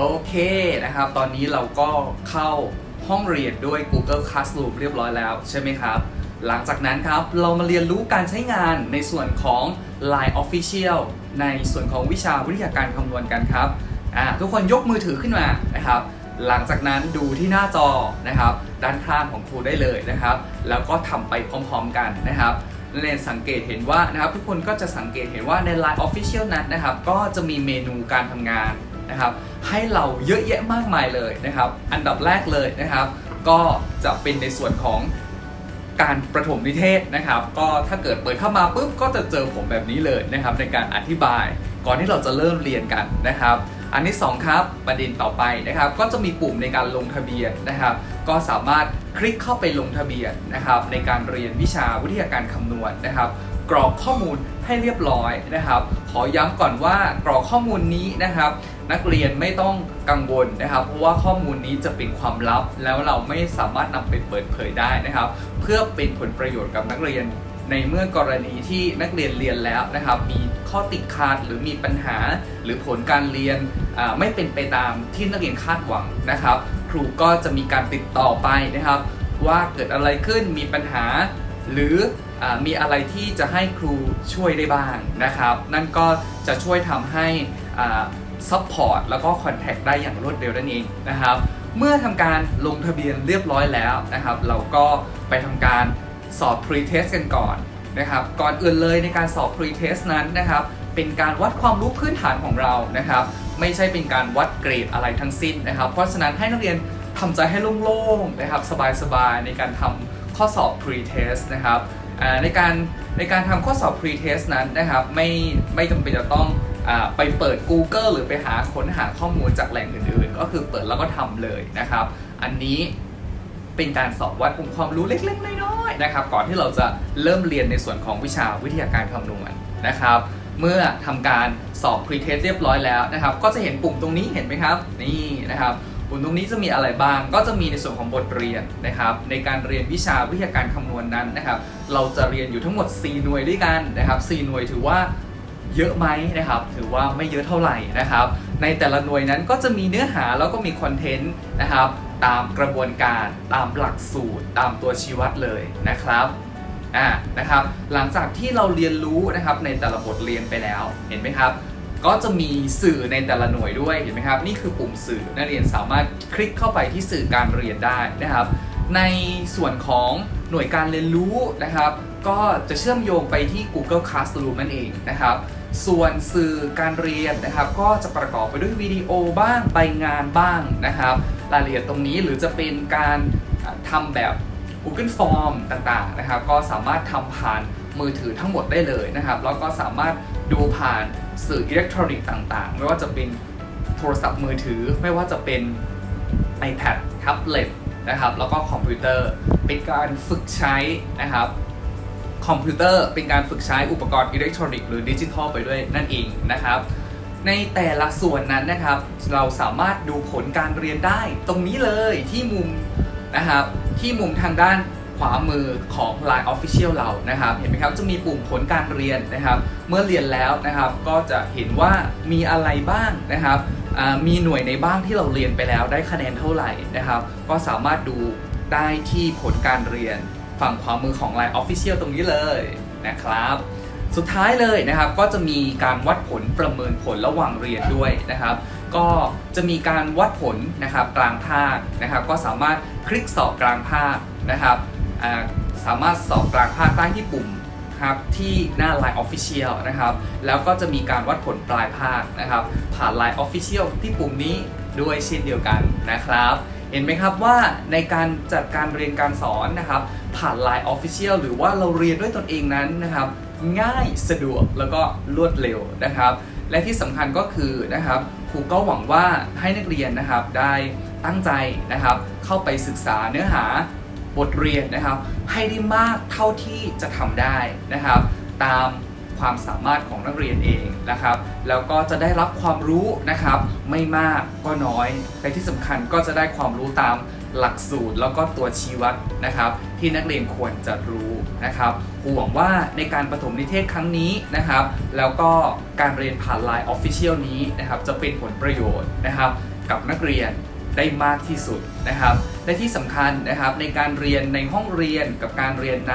โอเคนะครับ ตอนนี้เราก็เข้าห้องเรียนด้วย Google Classroom เรียบร้อยแล้วใช่ไหมครับ หลังจากนั้นครับ เรามาเรียนรู้การใช้งานในส่วนของ Line Official ในส่วนของวิชาวิทยาการคำนวณกันครับอ่าทุกคนยกมือถือขึ้นมานะครับ หลังจากนั้นดูที่หน้าจอนะครับ ด้านข้างของครูได้เลยนะครับ แล้วก็ทำไปพร้อมๆกันนะครับเรียนสังเกตเห็นว่านะครับ ทุกคนก็จะสังเกตเห็นว่าใน Line Official นั้นนะครับ ก็จะมีเมนูการทำงาน นะครับให้เราเยอะแยะมากมายเลยนะครับ อันดับแรกเลยนะครับ ก็จะเป็นในส่วนของการประถมนิเทศนะครับ ก็ถ้าเกิดเปิดเข้ามาปุ๊บก็จะเจอผมแบบนี้เลยนะครับ ในการอธิบายก่อนที่เราจะเริ่มเรียนกันนะครับ อันที่สองครับประเด็นต่อไปนะครับ ก็จะมีปุ่มในการลงทะเบียนนะครับ ก็สามารถคลิกเข้าไปลงทะเบียนนะครับ ในการเรียนวิชาวิทยาการคำนวณนะครับ กรอกข้อมูลให้เรียบร้อยนะครับ ขอย้ำก่อนว่ากรอกข้อมูลนี้นะครับ นักเรียนไม่ต้องกังวลนะครับ เพราะว่าข้อมูลนี้จะเป็นความลับ แล้วเราไม่สามารถนำไปเปิดเผยได้นะครับ เพื่อเป็นผลประโยชน์กับนักเรียน ในเมื่อกรณีที่นักเรียนเรียนแล้วนะครับ มีข้อติดขัดหรือมีปัญหา หรือผลการเรียนไม่เป็นไปตามที่นักเรียนคาดหวังนะครับ ครูก็จะมีการติดต่อไปนะครับ ว่าเกิดอะไรขึ้นมีปัญหา หรืออมีอะไรที่จะให้ครูช่วยได้บ้างนะครับ นั่นก็จะช่วยทำให้ ซัพพอร์ตแล้วก็คอนแทคได้อย่างรวดเร็วนั่นเองนะครับ เมื่อทำการลงทะเบียนเรียบร้อยแล้วนะครับ เราก็ไปทำการสอบ pre-test กันก่อนนะครับ ก่อนอื่นเลยในการสอบ pre-test นั้นนะครับ เป็นการวัดความรู้พื้นฐานของเรานะครับ ไม่ใช่เป็นการวัดเกรดอะไรทั้งสิ้นนะครับ เพราะฉะนั้นให้นักเรียนทำใจให้โล่งๆนะครับ สบายๆ ในการทำข้อสอบ pre-test นะครับในการในการทำข้อสอบ pre-test นั้นนะครับ ไม่ไม่จำเป็นจะต้อง ไปเปิด Google หรือไปหาค้นหาข้อมูลจากแหล่งอื่นๆ ก็คือเปิดแล้วก็ทำเลยนะครับ อันนี้เป็นการสอบวัดองค์ความรู้เล็กๆน้อยๆนะครับ ก่อนที่เราจะเริ่มเรียนในส่วนของวิชาวิทยาการคำนวณนะครับ เมื่อทำการสอบ pre-test เรียบร้อยแล้วนะครับ ก็จะเห็นปุ่มตรงนี้เห็นไหมครับ นี่นะครับปุ่มตรงนี้จะมีอะไรบ้าง ก็จะมีในส่วนของบทเรียนนะครับ ในการเรียนวิชาวิทยาการคำนวณนั้นนะครับ เราจะเรียนอยู่ทั้งหมด 4 หน่วยด้วยกันนะครับ 4 หน่วยถือว่า เยอะไหมนะครับ ถือว่าไม่เยอะเท่าไหร่นะครับ ในแต่ละหน่วยนั้นก็จะมีเนื้อหาแล้วก็มีคอนเทนต์นะครับ ตามกระบวนการตามหลักสูตร ตามตัวชี้วัดเลยนะครับอ่านะครับ หลังจากที่เราเรียนรู้นะครับในแต่ละบทเรียนไปแล้วเห็นไหมครับ ก็จะมีสื่อในแต่ละหน่วยด้วยเห็นไหมครับ นี่คือปุ่มสื่อนักเรียนสามารถคลิกเข้าไปที่สื่อการเรียนได้นะครับ ในส่วนของหน่วยการเรียนรู้นะครับ ก็จะเชื่อมโยงไปที่ Google Classroom นั่นเองนะครับ ส่วนสื่อการเรียนนะครับ ก็จะประกอบไปด้วยวิดีโอบ้างใบงานบ้างนะครับ รายละเอียดตรงนี้หรือจะเป็นการทำแบบ Google Form ต่างๆนะครับ ก็สามารถทำผ่านมือถือทั้งหมดได้เลยนะครับ แล้วก็สามารถดูผ่านสื่ออิเล็กทรอนิกส์ต่างๆ ไม่ว่าจะเป็นโทรศัพท์มือถือ ไม่ว่าจะเป็น iPad แท็บเล็ตนะครับ แล้วก็คอมพิวเตอร์ เป็นการฝึกใช้นะครับ คอมพิวเตอร์เป็นการฝึกใช้อุปกรณ์อิเล็กทรอนิกส์หรือดิจิทัลไปด้วยนั่นเองนะครับ ในแต่ละส่วนนั้นนะครับ เราสามารถดูผลการเรียนได้ตรงนี้เลยที่มุมนะครับ ที่มุมทางด้านขวามือของ Line Official เรานะครับ เห็นไหมครับจะมีปุ่มผลการเรียนนะครับ เมื่อเรียนแล้วนะครับ ก็จะเห็นว่ามีอะไรบ้างนะครับมีหน่วยในบ้างที่เราเรียนไปแล้วได้คะแนนเท่าไหร่นะครับ ก็สามารถดูได้ที่ผลการเรียน ฝั่งขวามือของ Line Official ตรงนี้เลยนะครับ สุดท้ายเลยนะครับก็จะมีการวัดผลประเมินผลระหว่างเรียนด้วยนะครับ ก็จะมีการวัดผลนะครับกลางภาคนะครับ ก็สามารถคลิกสอบกลางภาคนะครับสามารถสอบกลางภาคได้ที่ปุ่มครับที่หน้า Line Official นะครับ แล้วก็จะมีการวัดผลปลายภาคนะครับ ผ่าน Line Official ที่ปุ่มนี้ด้วยเช่นเดียวกันนะครับ เห็นไหมครับว่าในการจัดการเรียนการสอนนะครับ ผ่าน Line Official หรือว่าเราเรียนด้วยตนเองนั้นนะครับ ง่ายสะดวกแล้วก็รวดเร็วนะครับ และที่สำคัญก็คือนะครับครูก็หวังว่าให้นักเรียนนะครับได้ตั้งใจนะครับ เข้าไปศึกษาเนื้อหาบทเรียนนะครับ ให้ได้มากเท่าที่จะทำได้นะครับ ตาม ความสามารถของนักเรียนเองนะครับ แล้วก็จะได้รับความรู้นะครับ ไม่มากก็น้อย แต่ที่สำคัญก็จะได้ความรู้ตามหลักสูตรแล้วก็ตัวชี้วัดนะครับ ที่นักเรียนควรจะรู้นะครับหวังว่าในการประถมนิเทศครั้งนี้นะครับ แล้วก็การเรียนผ่าน Line Official นี้นะครับ จะเป็นผลประโยชน์นะครับ กับนักเรียน ได้มากที่สุดนะครับ และที่สำคัญนะครับในการเรียนในห้องเรียนกับการเรียนใน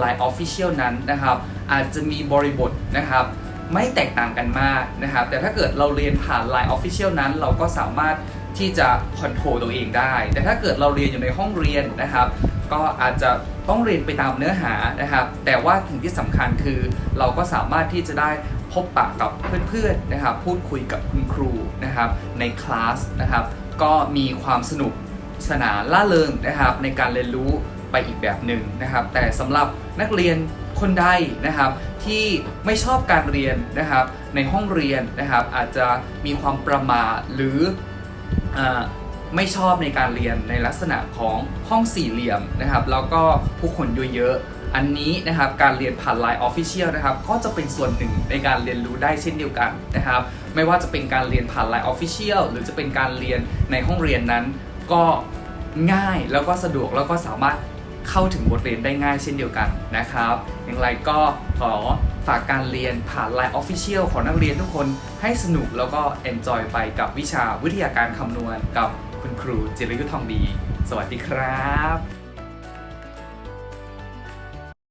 Line Official นั้นนะครับ อาจจะมีบริบทนะครับไม่แตกต่างกันมากนะครับ แต่ถ้าเกิดเราเรียนผ่าน Line Official นั้น เราก็สามารถที่จะคอนโทรลตัวเองได้ แต่ถ้าเกิดเราเรียนอยู่ในห้องเรียนนะครับ ก็อาจจะต้องเรียนไปตามเนื้อหานะครับ แต่ว่าสิ่งที่สำคัญคือ เราก็สามารถที่จะได้พบปะกับเพื่อนๆนะครับ พูดคุยกับคุณครูนะครับในคลาสนะครับ ก็มีความสนุกสนานล่าเริงนะครับในการเรียนรู้ไปอีกแบบหนึ่งนะครับ แต่สำหรับนักเรียนคนใดนะครับที่ไม่ชอบการเรียนนะครับในห้องเรียนนะครับอาจจะมีความประมาทหรืออไม่ชอบในการเรียนในลักษณะของห้องสี่เหลี่ยมนะครับแล้วก็ผู้คนเยอะๆ อันนี้นะครับการเรียนผ่าน Line Official นะครับก็จะเป็นส่วนหนึ่งในการเรียนรู้ได้เช่นเดียวกันนะครับ ไม่ว่าจะเป็นการเรียนผ่าน Line Official หรือจะเป็นการเรียนในห้องเรียนนั้น ก็ง่ายแล้วก็สะดวกแล้วก็สามารถเข้าถึงบทเรียนได้ง่ายเช่นเดียวกันนะครับ อย่างไรก็ขอฝากการเรียนผ่าน Line Official ของนักเรียนทุกคนให้สนุกแล้วก็ enjoy ไปกับวิชาวิทยาการคำนวณกับคุณครูจิรยุทธทองดี สวัสดีครับ